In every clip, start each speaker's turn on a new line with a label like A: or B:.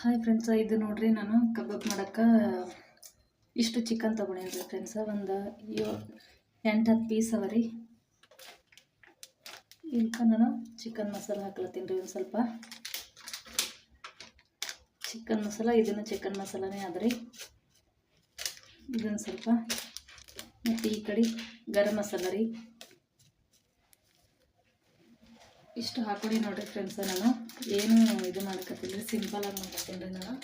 A: Hi friends ಇದು ನೋಡ್ರಿ ನಾನು ಕಬಾಬ್ ಮಾಡೋಕ್ಕೆ ಇಷ್ಟು ಚಿಕನ್ ತೊಗೊಂಡೇನಿ ಫ್ರೆಂಡ್ಸ ಒಂದು ಏಳು ಎಂಟು, ಹತ್ತು ಪೀಸ್ ಅವ ರೀ. ಇಲ್ಕ ನಾನು ಚಿಕನ್ ಮಸಾಲ ಹಾಕ್ಲತ್ತೀನಿ ರೀ ಒಂದು ಸ್ವಲ್ಪ. ಚಿಕನ್ ಮಸಾಲ, ಇದನ್ನು ಚಿಕನ್ ಮಸಾಲನೇ ಅದ ರೀ. ಇದನ್ನು ಸ್ವಲ್ಪ ಮತ್ತು ಈ ಕಡೆ ಗರಂ ಮಸಾಲ ರೀ. ಇಷ್ಟು ಹಾಕೊಡಿ ನೋಡಿರಿ ಫ್ರೆಂಡ್ಸ ನಾನು ಏನು ಇದು ಮಾಡಕತ್ತಿಲ್ಲ ಸಿಂಪಲ್ ಸಿಂಪಲಾಗಿ ಮಾಡ್ಕೊತೀನಿ ನಾನು.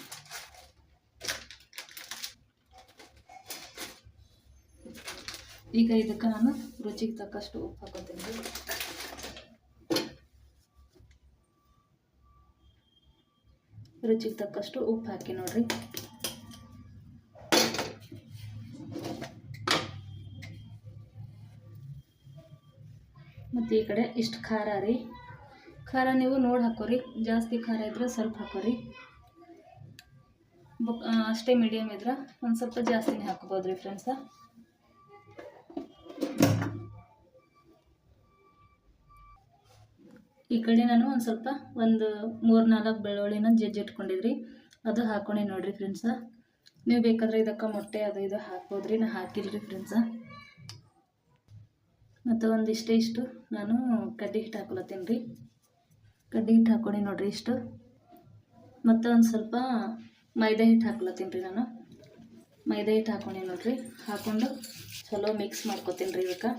A: ಈಗ ಇದಕ್ಕೆ ನಾನು ರುಚಿಗೆ ತಕ್ಕಷ್ಟು ಉಪ್ಪು ಹಾಕೋತೀನಿ. ರುಚಿಗೆ ತಕ್ಕಷ್ಟು ಉಪ್ಪು ಹಾಕಿ ನೋಡ್ರಿ. ಮತ್ತು ಈ ಕಡೆ ಇಷ್ಟು ಖಾರ ರೀ. ಖಾರ ನೀವು ನೋಡಿ ಹಾಕೋರಿ. ಜಾಸ್ತಿ ಖಾರ ಇದ್ರೆ ಸ್ವಲ್ಪ ಹಾಕೋರಿ. ಬುಕ್ ಅಷ್ಟೇ ಮೀಡಿಯಮ್ ಇದ್ರೆ ಒಂದು ಸ್ವಲ್ಪ ಜಾಸ್ತಿನೇ ಹಾಕ್ಬೋದು ರೀ ಫ್ರೆಂಡ್ಸ ಈ ಕಡೆ ನಾನು ಒಂದು ಸ್ವಲ್ಪ ಒಂದು ಮೂರು ನಾಲ್ಕು ಬೆಳ್ಳುಳ್ಳಿನ ಜಜ್ಜಿ ಇಟ್ಕೊಂಡಿದ್ರಿ. ಅದು ಹಾಕೊಂಡೆ ನೋಡಿರಿ ಫ್ರೆಂಡ್ಸ ನೀವು ಬೇಕಾದ್ರೆ ಇದಕ್ಕೆ ಮೊಟ್ಟೆ ಅದು ಇದು ಹಾಕ್ಬೋದ್ರಿ. ನಾ ಹಾಕಿಲ್ರಿ ಫ್ರೆಂಡ್ಸ ಮತ್ತು ಒಂದಿಷ್ಟೇ ಇಷ್ಟು ನಾನು ಕಡ್ಡಿ ಹಿಟ್ಟು ಹಾಕೊಳತ್ತೀನಿ ರೀ. ಕಡ್ಡಿ ಹಿಟ್ಟು ಹಾಕ್ಕೊಂಡು ನೋಡಿರಿ ಇಷ್ಟು. ಮತ್ತು ಒಂದು ಸ್ವಲ್ಪ ಮೈದಾ ಹಿಟ್ಟು ಹಾಕ್ಲತ್ತೀನಿ ರೀ ನಾನು. ಮೈದಾ ಹಿಟ್ಟು ಹಾಕೊಂಡೆ ನೋಡಿರಿ. ಹಾಕ್ಕೊಂಡು ಚಲೋ ಮಿಕ್ಸ್ ಮಾಡ್ಕೊತೀನಿ ರೀ ಇದಕ್ಕೆ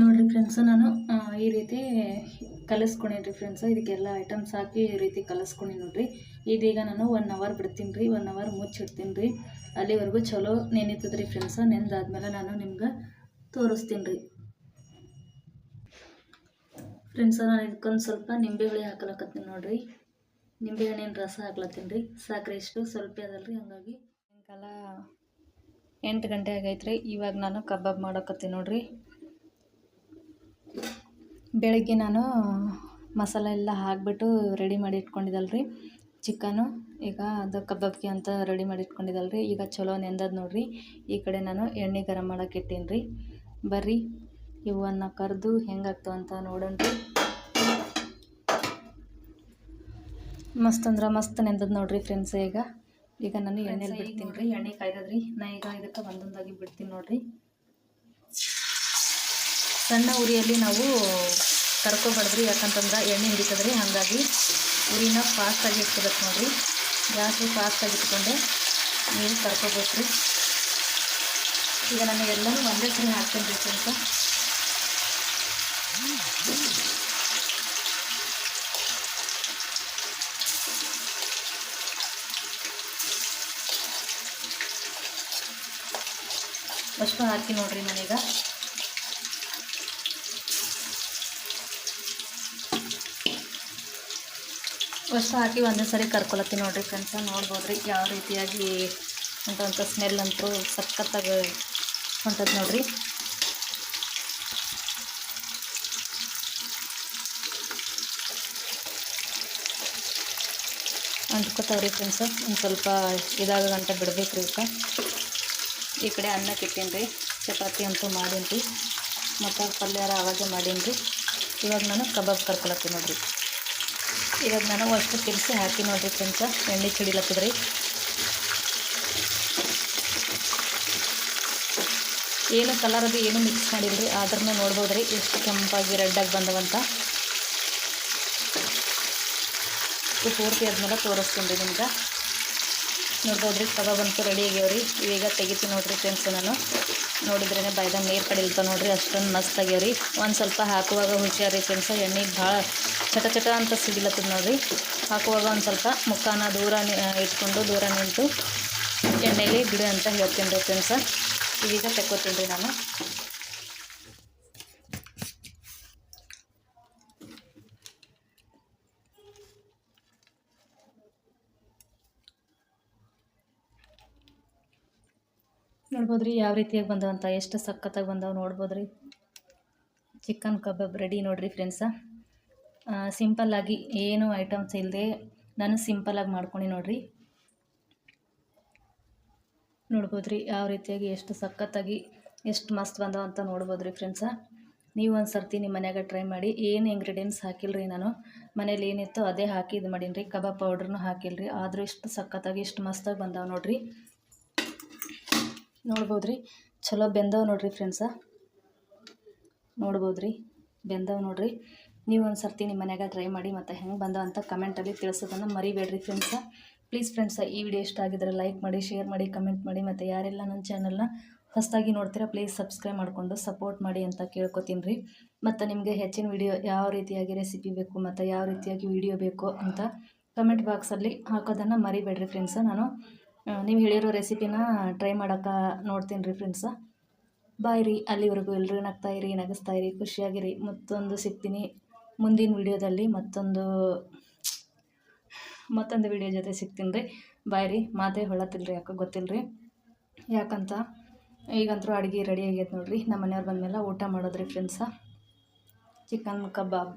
A: ನೋಡಿರಿ ಫ್ರೆಂಡ್ಸು ನಾನು ಈ ರೀತಿ ಕಲಿಸ್ಕೊಂಡೇನಿ ಫ್ರೆಂಡ್ಸ್ ಇದಕ್ಕೆಲ್ಲ ಐಟಮ್ಸ್ ಹಾಕಿ ಈ ರೀತಿ ಕಲಿಸ್ಕೊಂಡಿ ನೋಡಿರಿ. ಇದೀಗ ನಾನು ಒನ್ ಅವರ್ ಬಿಡ್ತೀನಿ ರೀ ಒನ್ ಅವರ್ ಮುಚ್ಚಿಡ್ತೀನಿ ರೀ ಅಲ್ಲಿವರೆಗೂ ಚಲೋ ನೆನೀತದೆ ರೀ ಫ್ರೆಂಡ್ಸ ನೆಂದಾದ್ಮೇಲೆ ನಾನು ನಿಮ್ಗೆ ತೋರಿಸ್ತೀನಿ ರೀ ಫ್ರೆಂಡ್ಸ ನಾನು ಇದಕ್ಕೊಂದು ಸ್ವಲ್ಪ ನಿಂಬೆ ಹುಳಿ ಹಾಕಲಕತ್ತೀನಿ ನೋಡ್ರಿ. ನಿಂಬೆ ಹಣ್ಣಿನ ರಸ ಹಾಕ್ಲತ್ತೀನಿ ರೀ ಸಾಕ್ರೆ ಇಷ್ಟು, ಸ್ವಲ್ಪ ಅದಲ್ರಿ, ಹಂಗಾಗಿ ಸಾಯಂಕಾಲ ಎಂಟು ಗಂಟೆ ಆಗೈತೆ ರೀ ಇವಾಗ ನಾನು ಕಬಾಬ್ ಮಾಡಕತ್ತೀನಿ ನೋಡ್ರಿ. ಬೆಳಗ್ಗೆ ನಾನು ಮಸಾಲ ಎಲ್ಲ ಹಾಕಿಬಿಟ್ಟು ರೆಡಿ ಮಾಡಿ ಇಟ್ಕೊಂಡಿದ್ದಲ್ಲ ರೀ ಚಿಕನು ಈಗ ಅದು ಕಬಾಬ್ಗೆ ಅಂತ ರೆಡಿ ಮಾಡಿ ಇಟ್ಕೊಂಡಿದ್ದಲ್ಲ ರೀ ಈಗ ಚಲೋ ನೆಂದದ ನೋಡ್ರಿ. ಈ ಕಡೆ ನಾನು ಎಣ್ಣೆ ಗರಂ ಮಾಡಕ್ಕೆ ಇಟ್ಟೀನಿ ರೀ ಬರ್ರಿ ಇವನ್ನು ಕರೆದು ಹೆಂಗಾಗ್ತವೆ ಅಂತ ನೋಡೋಣ ರೀ ಮಸ್ತ್ ಅಂದ್ರೆ ಮಸ್ತ್ ನೆಂದದ ನೋಡ್ರಿ ಫ್ರೆಂಡ್ಸ್ ಈಗ. ಈಗ ನಾನು ಎಣ್ಣೆಲಿ ಬಿಡ್ತೀನಿ. ರೀ ಎಣ್ಣೆ ಕಾಯ್ದದ್ರಿ. ನಾ ಈಗ ಇದಕ್ಕೆ ಒಂದೊಂದಾಗಿ ಬಿಡ್ತೀನಿ ನೋಡ್ರಿ. ಸಣ್ಣ ಉರಿಯಲ್ಲಿ ನಾವು ಕರ್ಕೊಬಾರ್ದ್ರಿ ಯಾಕಂತಂದ್ರೆ ಎಣ್ಣೆ ಹಿಡಿತದ್ರಿ. ಹಾಗಾಗಿ ಉರಿನ ಫಾಸ್ಟಾಗಿ ಇಟ್ಕೋಬೇಕು ನೋಡಿರಿ. ಗ್ಯಾಸು ಫಾಸ್ಟಾಗಿ ಇಟ್ಕೊಂಡೆ ನೀರು ತರ್ಕೋಬೇಕು ರೀ ಈಗ ನಾನು ಎಲ್ಲನೂ ಒಂದೇ ಸರಿ ಹಾಕ್ತೀನಿ ರೀ ಸ್ವಲ್ಪ ಅಷ್ಟು ಹಾಕಿ ನೋಡಿರಿ ನಾನೀಗ. ಅಷ್ಟು ಹಾಕಿ ಒಂದೇ ಸರಿ ಕರ್ಕೊಳತ್ತೀನಿ ನೋಡಿರಿ ಫ್ರೆಂಡ್ಸ ನೋಡ್ಬೋದು ರೀ ಯಾವ ರೀತಿಯಾಗಿ ಅಂತ ಸ್ಮೆಲ್ ಅಂತೂ ಸಖತ್ತಾಗಿ ಹೊಂಟದ ನೋಡ್ರಿ. ಅಂಟ್ಕೋತಾವ್ರಿ ಫ್ರೆಂಡ್ಸ, ಒಂದು ಸ್ವಲ್ಪ ಇದಾಗ ಗಂಟೆ ಬಿಡ್ಬೇಕು ರೀ ಈ ಕಡೆ ಅನ್ನ ಇಟ್ಟೀನಿ ರೀ ಚಪಾತಿ ಅಂತೂ ಮಾಡೀನಿ ರೀ ಮತ್ತು ಪಲ್ಯಾರ ಆವಾಗ ಮಾಡೀನಿ ರೀ ಇವಾಗ ನಾನು ಕಬಾಬ್ ಕರ್ಕೊಳತ್ತೀನಿ ನೋಡ್ರಿ. ಇವಾಗ ನಾನು ಅಷ್ಟು ತಿರ್ಸಿ ಹಾಕಿ ನೋಡ್ರಿ ಫ್ರೆಂಡ್ಸ, ಎಣ್ಣೆ ಚಿಡಿಲತ್ತದ್ರಿ. ಏನು ಕಲರ್ ಅದು ಏನು ಮಿಕ್ಸ್ ಮಾಡಿಲ್ಲರಿ ಆದ್ರೂ ನೋಡ್ಬೋದು ರೀ ಎಷ್ಟು ಕೆಂಪಾಗಿ ರೆಡ್ಡಾಗಿ ಬಂದವಂತ. ಪೂರ್ತಿ ಆದ್ಮೇಲೆ ತೋರಿಸ್ತೀನಿ ರೀ ನಿಮ್ಗೆ. ನೋಡ್ಬೋದು ರೀ ಕಬಾಬ್ ಅಂತೂ ರೆಡಿ ಆಗ್ಯಾವ್ರಿ. ಈಗ ತೆಗಿತೀನಿ ನೋಡ್ರಿ ಫ್ರೆಂಡ್ಸ್ ನಾನು. ನೋಡಿದ್ರೇ ಬಾಯ್ದಾಗ ನೀರು ಕಡಿಲ್ತ ನೋಡ್ರಿ, ಅಷ್ಟೊಂದು ಮಸ್ತ್ ಆಗ್ಯಾವ್ರಿ. ಒಂದು ಸ್ವಲ್ಪ ಹಾಕುವಾಗ ಹುಷಾರಿ ಫ್ರೆಂಡ್ಸ್ ಎಣ್ಣೆಗೆ ಭಾಳ ಚಟ ಚಟ ಅಂತ ಸಿಡಿಲತ್ತದ ನೋಡ್ರಿ. ಹಾಕುವಾಗ ಒಂದು ಸ್ವಲ್ಪ ಮುಖಾನ ದೂರ ಇಟ್ಕೊಂಡು ದೂರ ನಿಂತು ಎಣ್ಣೆಲಿ ಬಿಡು ಅಂತ ಹೇಳ್ತೀನಿ ರೀ ಫ್ರೆಂಡ್ಸ ಇದೀಗ ತಕ್ಕೋತೀನಿ ರೀ ನಾನು. ನೋಡ್ಬೋದು ರೀ ಯಾವ ರೀತಿಯಾಗಿ ಬಂದವಂತ? ಎಷ್ಟು ಸಖತ್ತಾಗಿ ಬಂದವ ನೋಡ್ಬೋದು ರೀ ಚಿಕನ್ ಕಬಾಬ್ ರೆಡಿ ನೋಡ್ರಿ ಫ್ರೆಂಡ್ಸ ಸಿಂಪಲ್ಲಾಗಿ ಏನು ಐಟಮ್ಸ್ ಇಲ್ಲದೆ ನಾನು ಸಿಂಪಲ್ಲಾಗಿ ಮಾಡ್ಕೊಂಡು ನೋಡ್ರಿ. ನೋಡ್ಬೋದು ರೀ ಯಾವ ರೀತಿಯಾಗಿ ಎಷ್ಟು ಸಖತ್ತಾಗಿ ಎಷ್ಟು ಮಸ್ತ್ ಬಂದವ ಅಂತ ನೋಡ್ಬೋದು ರೀ ಫ್ರೆಂಡ್ಸ ನೀವು ಒಂದು ಸರ್ತಿ ನಿಮ್ಮ ಮನೆಯಾಗ ಟ್ರೈ ಮಾಡಿ ಏನು ಇಂಗ್ರೀಡಿಯೆಂಟ್ಸ್ ಹಾಕಿಲ್ರಿ ನಾನು? ಮನೇಲಿ ಏನಿತ್ತು ಅದೇ ಹಾಕಿ ಇದು ಮಾಡೀನಿ ರೀ ಕಬಾಬ್ ಪೌಡ್ರನ್ನೂ ಹಾಕಿಲ್ಲ ರೀ ಆದರೂ ಇಷ್ಟು ಸಖತ್ತಾಗಿ ಇಷ್ಟು ಮಸ್ತಾಗಿ ಬಂದಾವ ನೋಡ್ರಿ. ನೋಡ್ಬೋದು ರೀ ಚಲೋ ಬೆಂದವ ನೋಡ್ರಿ ಫ್ರೆಂಡ್ಸ ನೋಡ್ಬೋದು ರೀ ಬೆಂದವ ನೋಡ್ರಿ. ನೀವು ಒಂದು ಸರ್ತಿ ನಿಮ್ಮ ಮನ್ಯಾಗ ಟ್ರೈ ಮಾಡಿ ಮತ್ತು ಹೆಂಗೆ ಬಂದವ ಅಂತ ಕಮೆಂಟಲ್ಲಿ ತಿಳಿಸೋದನ್ನು ಮರಿಬೇಡ್ರಿ ಫ್ರೆಂಡ್ಸ ಪ್ಲೀಸ್ ಫ್ರೆಂಡ್ಸ ಈ ವಿಡಿಯೋ ಇಷ್ಟ ಆಗಿದ್ರೆ ಲೈಕ್ ಮಾಡಿ ಶೇರ್ ಮಾಡಿ ಕಮೆಂಟ್ ಮಾಡಿ ಮತ್ತು ಯಾರೆಲ್ಲ ನನ್ನ ಚಾನಲ್ನ ಹೊಸದಾಗಿ ನೋಡ್ತೀರಾ ಪ್ಲೀಸ್ ಸಬ್ಸ್ಕ್ರೈಬ್ ಮಾಡಿಕೊಂಡು ಸಪೋರ್ಟ್ ಮಾಡಿ ಅಂತ ಕೇಳ್ಕೊತೀನಿ ರೀ ಮತ್ತು ನಿಮಗೆ ಹೆಚ್ಚಿನ ವಿಡಿಯೋ ಯಾವ ರೀತಿಯಾಗಿ ರೆಸಿಪಿ ಬೇಕು, ಮತ್ತು ಯಾವ ರೀತಿಯಾಗಿ ವಿಡಿಯೋ ಬೇಕು ಅಂತ ಕಮೆಂಟ್ ಬಾಕ್ಸಲ್ಲಿ ಹಾಕೋದನ್ನು ಮರಿಬೇಡ್ರಿ ಫ್ರೆಂಡ್ಸ ನಾನು ನೀವು ಹೇಳಿರೋ ರೆಸಿಪಿನ ಟ್ರೈ ಮಾಡೋಕೆ ನೋಡ್ತೀನಿ ರೀ ಫ್ರೆಂಡ್ಸ ಬಾಯ್ ರೀ, ಅಲ್ಲಿವರೆಗೂ ಎಲ್ಲರೂ ನಗ್ತಾ ಇರಿ, ನಗಿಸ್ತಾ ಇರಿ, ಖುಷಿಯಾಗಿರಿ. ಮತ್ತೊಂದು ಸಿಗ್ತೀನಿ ಮುಂದಿನ ವಿಡಿಯೋದಲ್ಲಿ. ಮತ್ತೊಂದು ಮತ್ತೊಂದು ವಿಡಿಯೋ ಜೊತೆ ಸಿಗ್ತೀನಿ ರೀ. ಬಾಯ್ ರೀ, ಮಾತೇ ಹೊಳತಿಲ್ಲ ರೀ ಯಾಕೆ ಗೊತ್ತಿಲ್ಲ ರೀ ಯಾಕಂತ ಈಗಂತೂ ಅಡುಗೆ ರೆಡಿ ಆಗೈತೆ ನೋಡ್ರಿ. ನಮ್ಮ ಮನೆಯವ್ರು ಬಂದಮೇಲೆ ಊಟ ಮಾಡೋದ್ರಿ ಫ್ರೆಂಡ್ಸ ಚಿಕನ್ ಕಬಾಬ್.